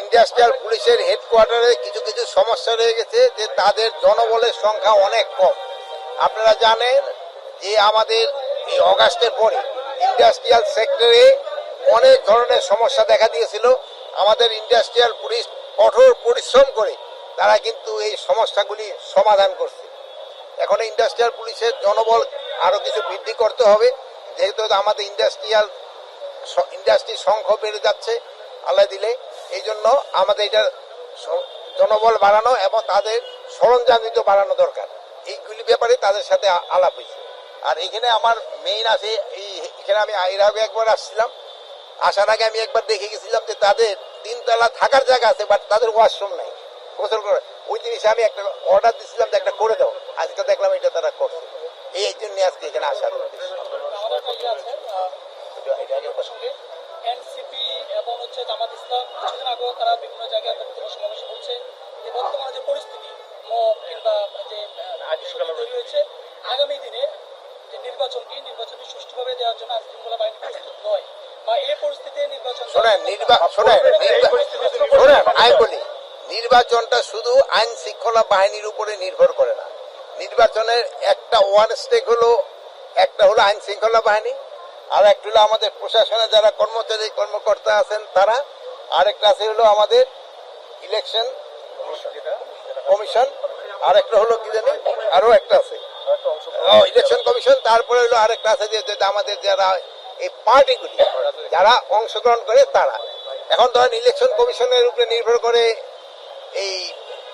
Industrial পুলিশের হেডকোয়ার্টারে কিছু কিছু সমস্যা রয়ে গেছে যে তাদের জনবলের সংখ্যা অনেক কম। আপনারা জানেন যে আমাদের এই অগাস্টের পরে ইন্ডাস্ট্রিয়াল সেক্টরে অনেক ধরনের সমস্যা দেখা দিয়েছিল। আমাদের ইন্ডাস্ট্রিয়াল পুলিশ কঠোর পরিশ্রম করে তারা কিন্তু এই সমস্যাগুলি সমাধান করছে। এখন ইন্ডাস্ট্রিয়াল পুলিশের জনবল আরও কিছু বৃদ্ধি করতে হবে। যেহেতু আমাদের ইন্ডাস্ট্রিয়াল ইন্ডাস্ট্রির সংখ্যা বেড়ে যাচ্ছে, আল্লাহ দিলে এই জন্য আমাদের এটার স- জনবল বাড়ানো এবং তাদের সরঞ্জাম কিন্তু বাড়ানো দরকার। এইগুলি ব্যাপারে তাদের সাথে আলাপ হয়েছে। আর এখানে আমার মেইন আছে এই এখানে আমি এর আগে একবার আসছিলাম। আসার আগে আমি একবার দেখে গেছিলাম যে তাদের তিনতলা থাকার জায়গা আছে বাট তাদের ওয়াশরুম নাই। গোসল করে ওই জিনিস আমি একটা অর্ডার দিছিলাম যে একটা করে দাও। আজকে দেখলাম এটা তারা করছে। এই জন্য আজকে এখানে আসার উদ্দেশ্য। এনসিপি এবং হচ্ছে জামাত ইসলাম কিছুদিন আগেও তারা বিভিন্ন জায়গায় বক্তব্য সমাবেশে বলছে যে বর্তমানে যে পরিস্থিতি মব কিংবা যে তৈরি হয়েছে আগামী দিনে যে নির্বাচনটি নির্বাচনটি সুষ্ঠুভাবে দেওয়ার জন্য আইন শৃঙ্খলা বাহিনী প্রস্তুত নয়। বা এই পরিস্থিতিতে নির্বাচন শোনেন নির্বাচন শোনেন নির্বা- আমি বলি নির্বাচনটা শুধু আইন শৃঙ্খলা বাহিনীর উপরে নির্ভর করে না। নির্বাচনের একটা ওয়ান স্টেক হলো একটা হলো আইন শৃঙ্খলা বাহিনী আর একটা হলো আমাদের প্রশাসনে যারা কর্মচারী, কর্মকর্তা আছেন তারা, আরেকটা আছে হলো আমাদের ইলেকশন কমিশন আর একটা হলো কি জানি আরও একটা আছে। ইলেকশন কমিশন তারপরে হলো আরেকটা আছে যে আমাদের যারা এই পার্টিগুলি, যারা অংশগ্রহণ করে তারা। এখন ধরেন ইলেকশন কমিশনের উপরে নির্ভর করে এই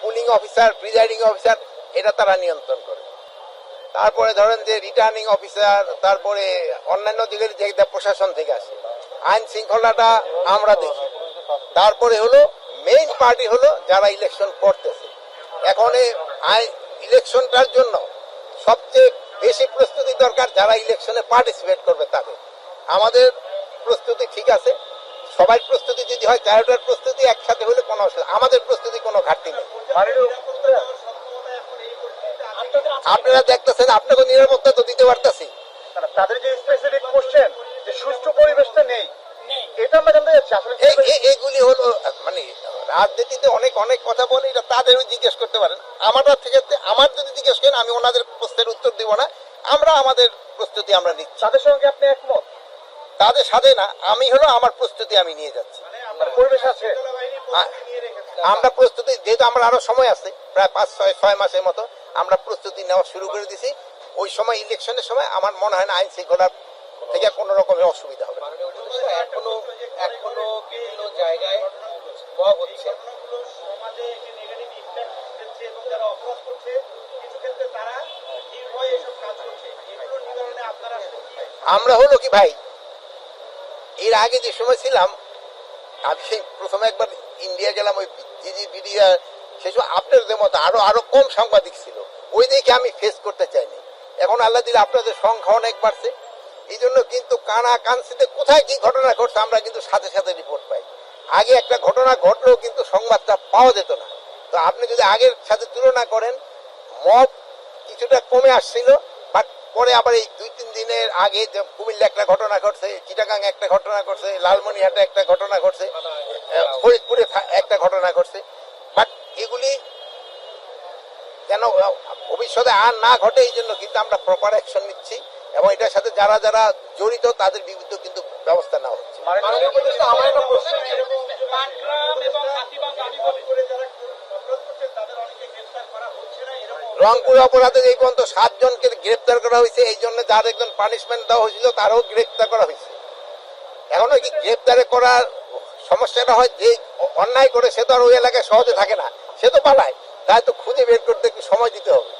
পুলিং অফিসার প্রিজাইডিং অফিসার এটা তারা নিয়ন্ত্রণ করে। তারপরে ধরেন যে রিটার্নিং অফিসার তারপরে অন্যান্য দিকের যে প্রশাসন থেকে আসে, আইন শৃঙ্খলাটা আমরা দেখি। তারপরে হলো মেইন পার্টি হলো যারা ইলেকশন করতেছে। এখন এই আই- ইলেকশনটার জন্য সবচেয়ে বেশি প্রস্তুতি দরকার যারা ইলেকশনে পার্টিসিপেট করবে তাদের। আমাদের প্রস্তুতি ঠিক আছে। সবাই প্রস্তুতি যদি হয়, চারোটার প্রস্তুতি একসাথে হলে কোনো অসুবিধা আমাদের প্রস্তুতি কোনো ঘাটতি নেই। আপনারা দেখতেছেন আপনাকে নিরাপত্তা তো দিতে পারতেছি। তাদের যে স্পেসিফিক কোশ্চেন যে সুষ্ঠু পরিবেশটা নেই নেই। এটা আমরা জানতে চাচ্ছি আসলে এই এই- হলো মানে রাজনীতিতে অনেক অনেক কথা বলে এটা তাদেরও জিজ্ঞেস করতে পারেন। আমার থেকে আমার যদি জিজ্ঞেস করেন আমি ওনাদের প্রশ্নের উত্তর দিব না। আমরা আমাদের প্রস্তুতি আমরা নিচ্ছি। তাদের সঙ্গে আপনি একমত? তাদের সাথে না আমি হলো আমার প্রস্তুতি আমি নিয়ে যাচ্ছি। মানে পরিবেশ আছে? আমরা প্রস্তুতি যেহেতু আমরা আরও সময় আছে প্রায় পাঁচ ছয় ছয় মাসের মতো আমরা প্রস্তুতি নেওয়া শুরু করে দিছি। ওই সময় ইলেকশনের সময় আমার মনে হয় না আইন শৃঙ্খলার থেকে কোনো রকমের অসুবিধা হবে এখনও এখনও বিভিন্ন জায়গায় হচ্ছে। আমরা হলো কি ভাই এর আগে যে সময় ছিলাম আমি সেই প্রথমে একবার ইন্ডিয়া গেলাম ওই জিজি সময় আপনাদের মতো আরও আরও কম সাংবাদিক ছিল। ওই দেখে আমি ফেস করতে চাইনি। এখন আল্লাহ দিলে আপনাদের সংখ্যা অনেক বাড়ছে। এই জন্য কিন্তু কানা কানসিতে কোথায় কি ঘটনা ঘটছে আমরা কিন্তু সাথে সাথে রিপোর্ট পাই। আগে একটা ঘটনা ঘটলেও কিন্তু সংবাদটা পাওয়া যেত না। তো আপনি যদি আগের সাথে তুলনা করেন মব কিছুটা কমে আসছিল বাট পরে আবার এই দুই তিন দিনের আগে যে কুমিল্লা একটা ঘটনা ঘটছে চিটাগাং একটা ঘটনা ঘটছে লালমনিহাটে একটা ঘটনা ঘটছে ফরিদপুরে একটা ঘটনা ঘটছে। বাট এগুলি যেন ভবিষ্যতে আর না ঘটে এই জন্য কিন্তু আমরা প্রপার অ্যাকশন নিচ্ছি এবং এটার সাথে যারা যারা জড়িত তাদের বিরুদ্ধে কিন্তু ব্যবস্থা নেওয়া হচ্ছে। মাননীয় উপদেষ্টা, আমার একটা প্রশ্ন পাটগ্রাম এবং হাতিবান্ধ আমি বলি। করে যারা অপরাধ করছে তাদের অনেকে গ্রেফতার করা হচ্ছে না এরকম রংপুর অপরাধে এই পর্যন্ত সাতজনকে গ্রেপ্তার করা হয়েছে এই জন্য যার একজন পানিশমেন্ট দেওয়া হয়েছিল তারও গ্রেপ্তার করা হয়েছে। এখনও কি গ্রেপ্তারে করার সমস্যাটা হয় যে অন্যায় করে সে তো আর ওই এলাকায় সহজে থাকে না। সে তো পালায় তাই তো খুঁজে বের করতে একটু সময় দিতে হবে।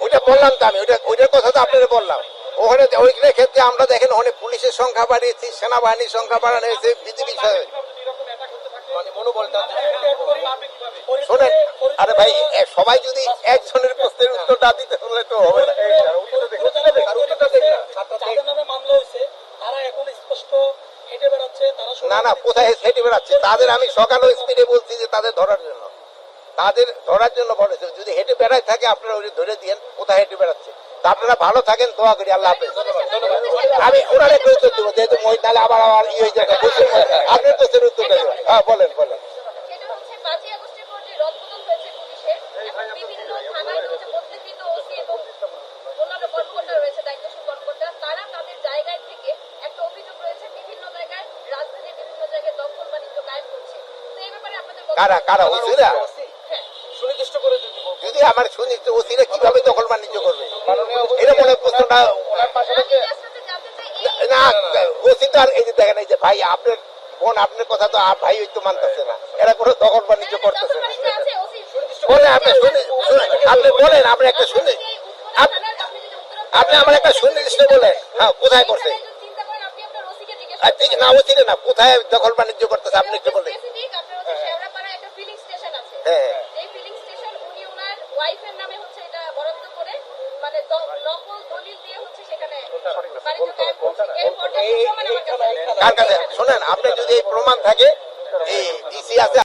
ওইটা বললাম তো আমি ওইটা ওইটার কথা তো আপনারা বললাম। ওখানে ওইখানে ক্ষেত্রে আমরা দেখেন ওখানে পুলিশের সংখ্যা বাড়িয়েছি সেনাবাহিনীর সংখ্যা বাড়ানো হয়েছে বিজেপি মানে শোনেন আরে ভাই সবাই যদি একজনের প্রশ্নের উত্তরটা দিতে হলে তো হবে না। তারা এখন স্পষ্ট না না কোথায় হেঁটে বেড়াচ্ছে তাদের আমি সকালেও স্পিডে বলছি যে তাদের ধরার জন্য। তাদের ধরার জন্য বলেছে যদি হেঁটে বেড়ায় থাকে আপনারা ওই ধরে দিয়েন কোথায় হেঁটে বেড়াচ্ছে। তা আপনারা ভালো থাকেন দোয়া করি আল্লাহ হাফেজ। আমি ওনার একটা উত্তর দেবো যেহেতু মহিলা নাহলে আবার আবার ইয়ে হয়ে যাবে। আপনার প্রশ্নের উত্তর দেবো হ্যাঁ বলেন বলেন। সেটা বিভিন্ন থানায় ওসি এবং অন্যান্য কর্মকর্তা রয়েছে দায়িত্বশীল কর্মকর্তা তারা তাদের জায়গায় থেকে একটা অভিযোগ রয়েছে বিভিন্ন জায়গায় রাজধানীর বিভিন্ন জায়গায় দখল বাণিজ্য কায়েম করছে তো এই ব্যাপারে আপনাদের বক্তব্য- কারা কারা ওসিরা? সুনির্দিষ্ট করে যদি আমার তো ওসিরা কীভাবে দখল বাণিজ্য করবে? এটা মনে প্রশ্নটা না ওসি তো আর এই যে দেখেন এই যে ভাই আপনার বোন আপনার কথা তো ভাই ওই তো মানতেছে না। এরা কোনো দখল বাণিজ্য করতেছে না। বলেন আপনি শুনে আপনি বলেন আপনি একটা শুনে আপ- আপনি আমার একটা সুনির্দিষ্ট বলেন। হ্যাঁ কোথায় করছে? চিন্তা করেন আপনি আপনার ওসিকে জিজ্ঞেস আর ঠিক না ওসিরে না কোথায় দখল বাণিজ্য করতেছে আপনি একটু বলেন স্পেসিফিক আপনার হচ্ছে শেওড়াপাড়ায় একটা ফিলিং স্টেশন আছে হ্যাঁ এই ফিলিং স্টেশন উনি ওনার ওয়াইফের নামে হচ্ছে এটা বরাদ্দ করে মানে নকল দলিল দিয়ে হচ্ছে সেখানে। কার কাছে শোনেন আপনার যদি প্রমাণ থাকে এই ডিসি আছে